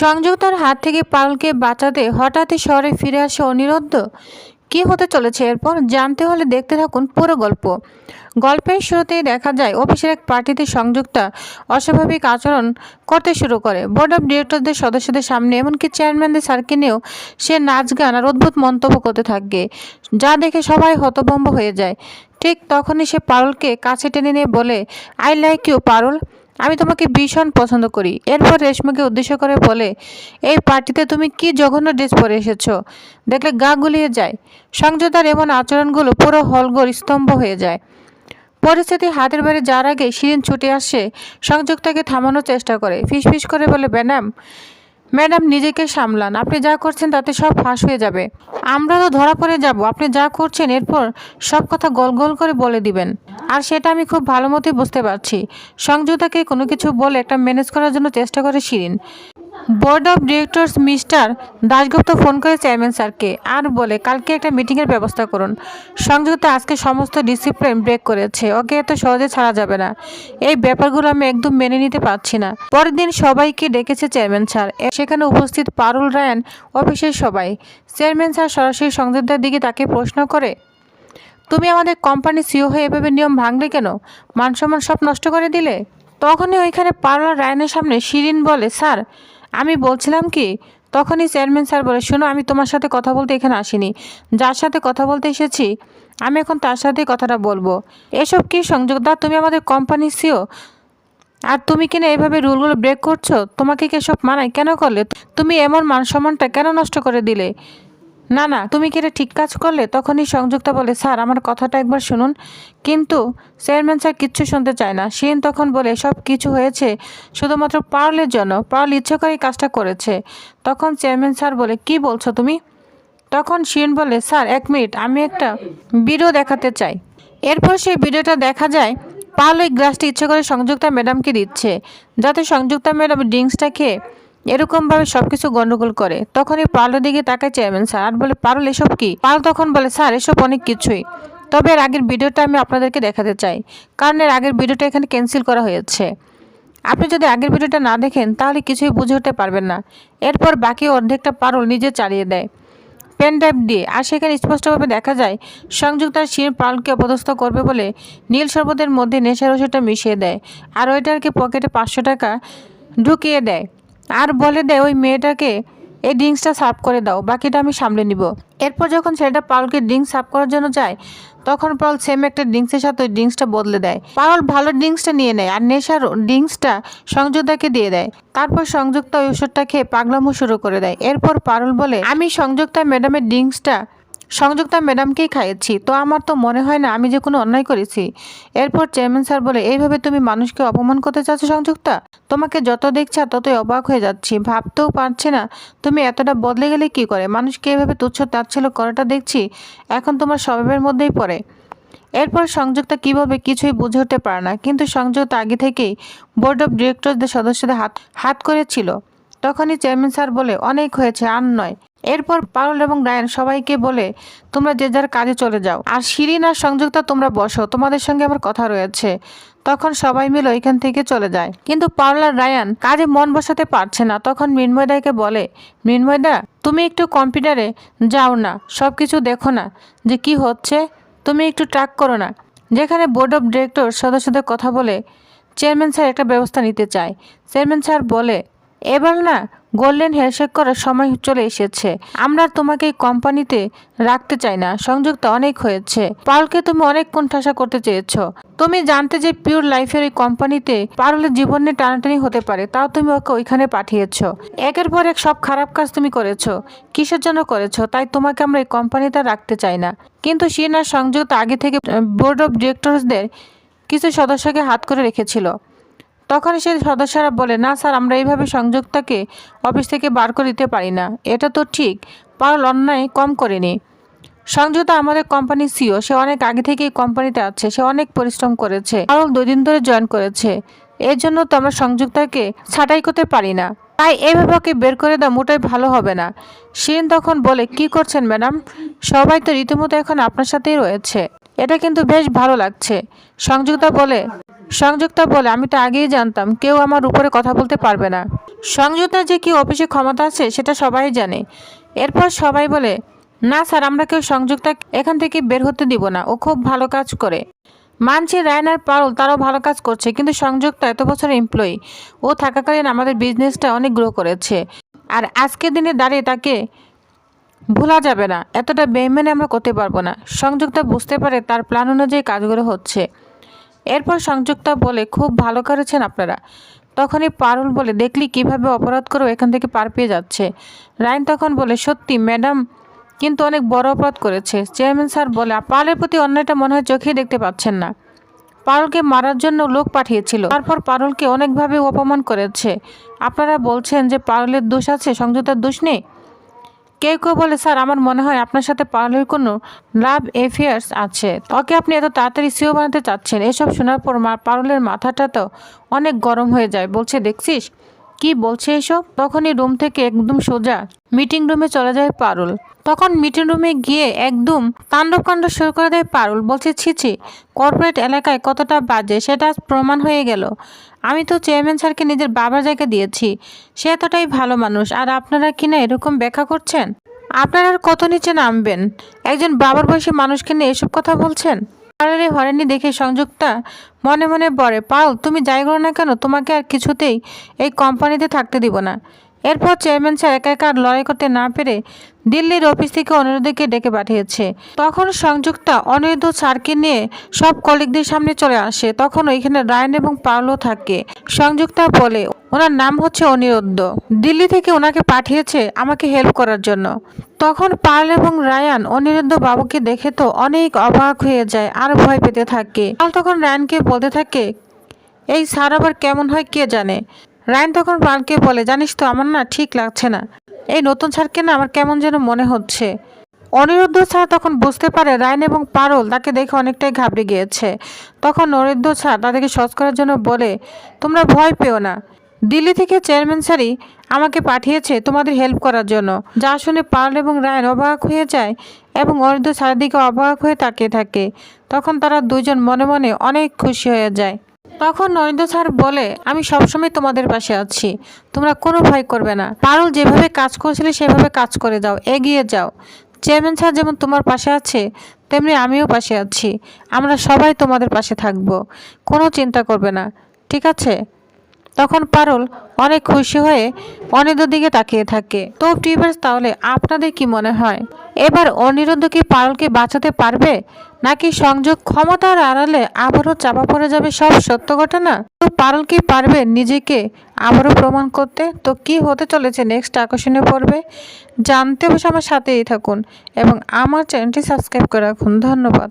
সংযুক্তার হাত থেকে পারুলকে বাঁচাতে হঠাৎই শহরে ফিরে আসে অনিরুদ্ধ। কি হতে চলেছে এরপর? জানতে হলে দেখতে থাকুন পুরো গল্প। গল্পের শুরুতেই দেখা যায়, অফিসের এক পার্টিতে সংযুক্তা অস্বাভাবিক আচরণ করতে শুরু করে। বোর্ড অফ ডিরেক্টরদের সদস্যদের সামনে এমনকি চেয়ারম্যানদের স্যারকে নিয়েও সে নাচ গান আর অদ্ভুত মন্তব্য করতে থাকে, যা দেখে সবাই হতভম্ব হয়ে যায়। ঠিক তখনই সে পারুলকে কাছে টেনে নিয়ে বলে, আই লাইক ইউ পারুল। আমি তোমাকে ভীষণ পছন্দ করি। এরপর রেশমাকে উদ্দেশ্য করে বলে, এই পার্টিতে তুমি কি জঘন্য ড্রেস পরে এসেছ? দেখলে গা গুলিয়ে যায়। সংযতার এমন আচরণগুলো পুরো হলঘর স্তম্ভ হয়ে যায়। পরিস্থিতি হাতের বাইরে যার আগে শিরিন ছুটে আসে সংযুক্তাকে থামানোর চেষ্টা করে। ফিসফিস করে বলে, ম্যাডাম ম্যাডাম নিজেকে সামলান। আপনি যা করছেন তাতে সব ফাঁস হয়ে যাবে। আমরা তো ধরা পড়ে যাব। আপনি যা করছেন এরপর সব কথা গোল গোল করে বলে দিবেন। আর সেটা আমি খুব ভালো মতোই বুঝতে পারছি। সংযুক্তাকে কোনো কিছু বলে একটা ম্যানেজ করার জন্য চেষ্টা করে Shirin. Board of directors mister Dasgupta phone করে চেয়ারম্যান স্যারকে আর বলে, কালকে একটা মিটিংয়ের ব্যবস্থা করুন। সংযুক্ত আজকে সমস্ত ডিসিপ্লিন ব্রেক করেছে। ওকে এত সহজে ছাড়া যাবে না। এই ব্যাপারগুলো আমি একদম মেনে নিতে পারছি না। পরের দিন সবাইকে ডেকেছে চেয়ারম্যান স্যার। সেখানে উপস্থিত পারুল রায়ান, অফিসের সবাই। চেয়ারম্যান স্যার সরাসরি সংযুক্তার দিকে তাকে প্রশ্ন করে তুমি আমাদের কোম্পানি সিও হয়ে এভাবে নিয়ম ভাঙলে কেন? মান সম্মান সব নষ্ট করে দিলে? তখনই ওইখানে পারলা রায়নের সামনে শিরিন বলে, স্যার, আমি বলছিলাম কি? তখনই চেয়ারম্যান স্যার বলে, শোনো, আমি তোমার সাথে কথা বলতে এখানে আসিনি। যার সাথে কথা বলতে এসেছি, আমি এখন তার সাথেই কথাটা বলব। এসব কি সংযোগ? দা, তুমি আমাদের কোম্পানি সিও। আর তুমি কিনা এভাবে রুলগুলো ব্রেক করছ? তোমাকে কি সব মানায়? কেন করলে? তুমি এমন মান সম্মানটা কেন নষ্ট করে দিলে? না না, তুমি কি এটা ঠিক কাজ করলে? তখনই সংযুক্তা বলে, স্যার, আমার কথাটা একবার শুনুন। কিন্তু চেয়ারম্যান স্যার কিচ্ছু শুনতে চায় না। শিন তখন বলে, সব কিছু হয়েছে শুধুমাত্র পারলের জন্য। পার্ল ইচ্ছে করে এই কাজটা করেছে। তখন চেয়ারম্যান স্যার বলে, কি বলছো তুমি? তখন শিন বলে, স্যার, এক মিনিট, আমি একটা ভিডিও দেখাতে চাই। এরপর সেই ভিডিওটা দেখা যায় পাল ওই গ্লাসটি ইচ্ছে করে সংযুক্তা ম্যাডামকে দিচ্ছে। যাতে সংযুক্তা ম্যাডাম ড্রিঙ্কসটা খেয়ে এরকমভাবে সব কিছু গন্ডগোল করে। তখনই পারলের দিকে তাকায় চেয়ারম্যান স্যার। আর বলে, পারল, এসব কি? পাল তখন বলে, স্যার, এসব অনেক কিছুই। তবে এর আগের ভিডিওটা আমি আপনাদেরকে দেখাতে চাই। কারণ এর আগের ভিডিওটা এখানে ক্যান্সেল করা হয়েছে। আপনি যদি আগের ভিডিওটা না দেখেন, তাহলে কিছুই বুঝে উঠতে পারবেন না। এরপর বাকি অর্ধেকটা পারল নিজে চালিয়ে দেয়। পেন ড্রাইভ দিয়ে। আর সেখানে স্পষ্টভাবে দেখা যায়, সংযুক্ত শির পালকে অপদস্থ করবে বলে নীল শরবতের মধ্যে নেশার ওষুধটা মিশিয়ে দেয়। আর ওইটারকে পকেটে পাঁচশো টাকা ঢুকিয়ে দেয়। আর বলে দেয় ওই মেয়েটাকে এই ড্রিঙ্কসটা সার্ভ করে দাও, বাকিটা আমি সামলে নিব। এরপর যখন ছেলেটা পাউলকে ড্রিঙ্কস সার্ভ করার জন্য যায়, তখন পাউল সেম একটা ড্রিঙ্কসের সাথে ওই ড্রিঙ্কসটা বদলে দেয়। পাউল ভালো ড্রিঙ্কসটা নিয়ে নেয় আর নেশার ড্রিঙ্কসটা সংযুক্তাকে দিয়ে দেয়। তারপর সংযুক্তা ওই ওষুধটা খেয়ে পাগলামো শুরু করে দেয়। এরপর পারুল বলে, আমি সংযুক্তা ম্যাডামের ড্রিঙ্কসটা সংযুক্তা ম্যাডামকেই খাইয়েছি। তো আমার তো মনে হয় না আমি যে কোনো অন্যায় করেছি। এরপর চেয়ারম্যান স্যার বলে, এইভাবে তুমি মানুষকে অপমান করতে চাচ্ছ সংযুক্তা? তোমাকে যত দেখছা ততই অবাক হয়ে যাচ্ছি। ভাবতেও পারছি না। তুমি এতটা বদলে গেলে কি করে? মানুষকে এভাবে তুচ্ছ তাচ্ছিল্য করাটা দেখছি, এখন তোমার স্বভাবের মধ্যেই পড়ে। এরপর সংযুক্তা কীভাবে কিছুই বুঝে উঠতে পারে না, কিন্তু সংযুক্তা আগে থেকেই বোর্ড অফ ডিরেক্টরদের সদস্যদের হাত হাত করেছিল। তখনই চেয়ারম্যান স্যার বলে, অনেক হয়েছে, আর নয়। এরপর পারুল এবং রায়ন সবাইকে বলে, তোমরা যে যার কাজে চলে যাও। আর শিরিন আর সংযুক্তা, তোমরা বসো। তোমাদের সঙ্গে আমার কথা রয়েছে। তখন সবাই মিলে ওইখান থেকে চলে যায়। কিন্তু পাওলার রায়ান কাজে মন বসাতে পারছে না। তখন মৃন্ময়দাকে বলে মৃন্ময়দা তুমি একটু কম্পিউটারে যাও না। সব কিছু দেখো না যে কি হচ্ছে। তুমি একটু ট্র্যাক করো না। যেখানে বোর্ড অফ ডিরেক্টর সদস্যদের কথা বলে, চেয়ারম্যান স্যার একটা ব্যবস্থা নিতে চায়। চেয়ারম্যান স্যার বলে এবার না গোল্ডেন হ্যান্ডশেক করার সময় চলে এসেছে। আমরা তোমাকে এই কোম্পানিতে রাখতে চাই না সংযুক্ত অনেক হয়েছে। পারুলকে তুমি অনেক কোণঠাসা করতে চেয়েছো। তুমি জানতে যে পিওর লাইফের এই কোম্পানিতে পারুলের জীবনে টানাটানি হতে পারে, তাও তুমি ওকে ওইখানে পাঠিয়েছ। একের পর এক সব খারাপ কাজ তুমি করেছ, কিসের জন্য করেছ, তাই তোমাকে আমরা এই কোম্পানিতে রাখতে চাই না। কিন্তু সিনা সংযুক্ত আগে থেকে বোর্ড অফ ডিরেক্টরসদের কিছু সদস্যকে হাত করে রেখেছিল। তখন সেই সদস্যরা বলে, না স্যার, আমরা এইভাবে সংযুক্তাকে অফিস থেকে বার করে দিতে পারি না। এটা তো ঠিক, পারল অন্যায় কম করেনি সংযুক্তা আমাদের কোম্পানির সিও, সে অনেক আগে থেকেই কোম্পানিতে আছে, সে অনেক পরিশ্রম করেছে পারল দুই দিন ধরে জয়েন করেছে। এর জন্য তো আমরা সংযুক্তাকে ছাঁটাই করতে পারি না। তাই এইভাবে ওকে বের করে দাও মোটাই ভালো হবে না। শিরিন তখন বলে, কি করছেন ম্যাডাম? সবাই তো রীতিমতো এখন আপনার সাথেই রয়েছে। এটা কিন্তু বেশ ভালো লাগছে। সংযুক্তা বলে সংযুক্তা বলে, আমি তো আগেই জানতাম, কেউ আমার উপরে কথা বলতে পারবে না। সংযুক্তা যে কি অফিসে ক্ষমতা আছে, সেটা সবাই জানে। এরপর সবাই বলে, না স্যার, আমরা কেউ সংযুক্তা এখান থেকে বের হতে দিব না, ও খুব ভালো কাজ করে। মানছি রায়ন আর পারুল তারাও ভালো কাজ করছে, কিন্তু সংযুক্তা এত বছর এমপ্লয়ি ও থাকাকালীন আমাদের বিজনেসটা অনেক গ্রো করেছে। আর আজকের দিনে দাঁড়িয়ে তাকে ভোলা যাবে না, এতটা বেইমানে আমরা করতে পারব না। সংযুক্তা বুঝতে পারে তার প্ল্যান অনুযায়ী কাজগুলো হচ্ছে। এরপর সংযুক্তা বলে, খুব ভালো করেছেন আপনারা। তখনই পারুল বলে, দেখলি কীভাবে অপরাধ করেও এখান থেকে পার পেয়ে যাচ্ছে? রায়ন তখন বলে, সত্যি, ম্যাডাম কিন্তু অনেক বড় অপরাধ করেছে। চেয়ারম্যান স্যার বলে পারুলের প্রতি অন্যায়টা মনে হয় চোখেই দেখতে পাচ্ছেন না। পারুলকে মারার জন্য লোক পাঠিয়েছিল। তারপর পারুলকে অনেকভাবে অপমান করেছে। আপনারা বলছেন যে পারুলের দোষ আছে, সংযুক্তার দোষ নেই? কেউ কেউ বলে, স্যার, আমার মনে হয় আপনার সাথে পারলের কোনো লাভ এফেয়ার্স আছে। তাকে আপনি এত তাড়াতাড়ি সিও বানাতে চাচ্ছেন? এসব শোনার পর মা পারলের মাথাটা তো অনেক গরম হয়ে যায়। বলছে, দেখছিস? কি বলছে এসব? তখনই রুম থেকে একদম সোজা মিটিং রুমে চলে যায় পারুল। তখন মিটিং রুমে গিয়ে একদম তাণ্ডবকাণ্ড শুরু করে দেয় পারুল। বলছে ছিছি কর্পোরেট এলাকায় কতটা বাজে, সেটা প্রমাণ হয়ে গেল। আমি তো চেয়ারম্যান স্যারকে নিজের বাবার জায়গা দিয়েছি। সে এতটাই ভালো মানুষ, আর আপনারা কিনা এরকম ব্যাখ্যা করছেন? আপনারা কত নিচে নামবেন? একজন বাবার বয়সী মানুষকে নিয়ে এসব কথা বলছেন? পারুলের হরেনি দেখে সংযুক্তা মনে মনে বলে পাল, তুমি যাই করো না কেন? তোমাকে আর কিছুতেই এই কোম্পানিতে থাকতে দিব না। এরপর চেয়ারম্যান স্যার একা একা লড়াই করতে না পেরে দিল্লির অফিস থেকে অনিরুদ্ধকে ডেকে পাঠিয়েছে। তখন সংযুক্তা অনিরুদ্ধ স্যারকে নিয়ে সব কলিগদের সামনে চলে আসে। তখন ওইখানে রায়ন এবং পাওলো থাকে। সংযুক্তা বলে, ওনার নাম হচ্ছে অনিরুদ্ধ। দিল্লি থেকে ওনাকে পাঠিয়েছে আমাকে হেল্প করার জন্য। তখন পাল এবং রায়ান অনিরুদ্ধ বাবুকে দেখে তো অনেক অবাক হয়ে যায়, আর ভয় পেতে থাকে। পাল তখন রায়ানকে বলতে থাকে, এই স্যার আবার কেমন হয় কে জানে? রায়ন তখন পালকে বলে, জানিস তো, আমার না ঠিক লাগছে না। এই নতুন স্যারকে না আমার কেমন যেন মনে হচ্ছে। অনিরুদ্ধ স্যার তখন বুঝতে পারে রায়ন এবং পারল তাকে দেখে অনেকটাই ঘাবড়ে গিয়েছে। তখন অনিরুদ্ধ স্যার তাদেরকে সহজ করার জন্য বলে, তোমরা ভয় পেও না। দিল্লি থেকে চেয়ারম্যান স্যারই আমাকে পাঠিয়েছে তোমাদের হেল্প করার জন্য। যা শুনে পারল এবং রায়ন অবাক হয়ে যায় এবং অনিরুদ্ধ স্যারের দিকে অবাক হয়ে তাকিয়ে থাকে। তখন তারা দুজন মনে মনে অনেক খুশি হয়ে যায়। তখন নরেন্দ্র স্যার বলে, আমি সবসময় তোমাদের পাশে আছি। তোমরা কোনো ভয় করবে না। পারুল যেভাবে কাজ করছিলে, সেভাবে কাজ করে যাও। এগিয়ে যাও। চেয়ারম্যান স্যার যেমন তোমার পাশে আছে, তেমনি আমিও পাশে আছি। আমরা সবাই তোমাদের পাশে থাকব। কোনো চিন্তা করবে না। ঠিক আছে? তখন পারল অনেক খুশি হয়ে অনিরুদ্ধর দিকে তাকিয়ে থাকে। তো টিউবার্স তাহলে আপনাদের কি মনে হয়? এবার অনিরুদ্ধ কি পারলকে বাঁচাতে পারবে? নাকি সংযোগ ক্ষমতার আড়ালে আবারও চাপা পড়ে যাবে সব সত্য ঘটনা? তো পারল কি পারবে নিজেকে আবারও প্রমাণ করতে? তো কি হতে চলেছে নেক্সট আকর্ষণীয় পর্বে? জানতে অবশ্য আমার সাথেই থাকুন এবং আমার চ্যানেলটি সাবস্ক্রাইব করে রাখুন। ধন্যবাদ।